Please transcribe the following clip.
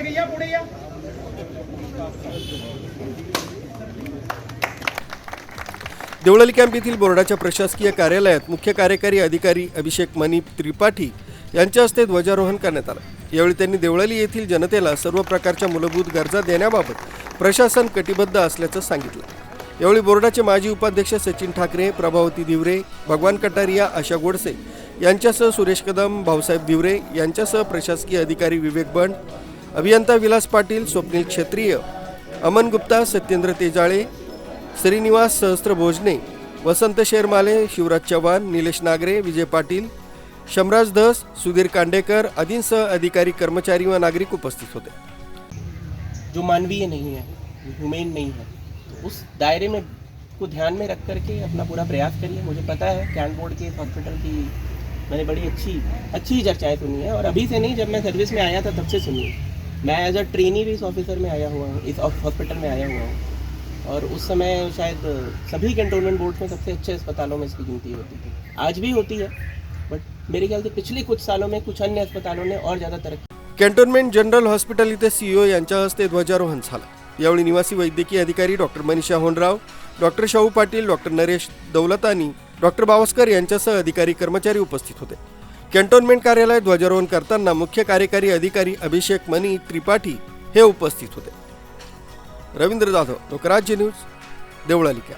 सगळे या पुढे या. देवळाली कॅम्प येथील बोर्डाच्या प्रशासकीय कार्यालयात मुख्य कार्यकारी अधिकारी अभिषेक मनी त्रिपाठी यांच्या हस्ते ध्वजारोहण करण्यात आलं. यावेळी त्यांनी देवळाली येथील जनतेला सर्व प्रकारच्या मूलभूत गरजा देण्याबाबत प्रशासन कटिबद्ध असल्याचं सांगितलं. यावेळी बोर्डाचे माजी उपाध्यक्ष सचिन ठाकरे प्रभावती दिवरे भगवान कटारिया आशा गोडसे यांच्यासह सुरेश कदम भाऊसाहेब दिवरे यांच्यासह प्रशासकीय अधिकारी विवेक बंड अभियंता विलास पाटील स्वप्नील क्षत्रिय अमन गुप्ता सत्येंद्र तेजाळे श्रीनिवास सहस्त्र भोजने वसंत शेरमाले शिवराज चव्हाण निलेश नागरे विजय पाटील शमराज धस सुधीर कांडेकर आदींसह अधिकारी कर्मचारी व नागरिक उपस्थित होते. जो मानवीय नहीं है ह्यूमेन नहीं है तो उस दायरे में को ध्यान में रख करके अपना पूरा प्रयास करिए। मुझे पता है कैंट बोर्ड के हॉस्पिटल की मैंने बड़ी अच्छी अच्छी चर्चाएं सुनी है और अभी से नहीं जब मैं सर्विस में आया था तब से सुनी है। मैं एज अ ट्रेनी भी इस ऑफिसर में आया हुआ हूँ इस हॉस्पिटल में आया हुआ हूँ। और उस समय शायद सभी कैंटोनमेंट बोर्ड में सबसे अच्छे अस्पतालों में इसकी गिनती होती थी। आज भी होती है बट मेरे ख्याल से पिछले कुछ सालों में कुछ अन्य अस्पतालों ने और ज़्यादा तरक्की कॅन्टोन्मेंट जनरल हॉस्पिटल इथे सीईओ यांच्या हस्ते ध्वजारोहण झालं. यावेळी निवासी वैद्यकीय अधिकारी doctor Manisha Honrao doctor Shahu Patil doctor Naresh Daulatani doctor Bawaskar यांच्यासह अधिकारी कर्मचारी उपस्थित होते. कॅन्टोन्मेंट कार्यालयात ध्वजारोहण करताना मुख्य कार्यकारी अधिकारी अभिषेक मनी त्रिपाठी हे उपस्थित होते. रवींद्र जाधव लोकराज्य न्यूज देवळालिका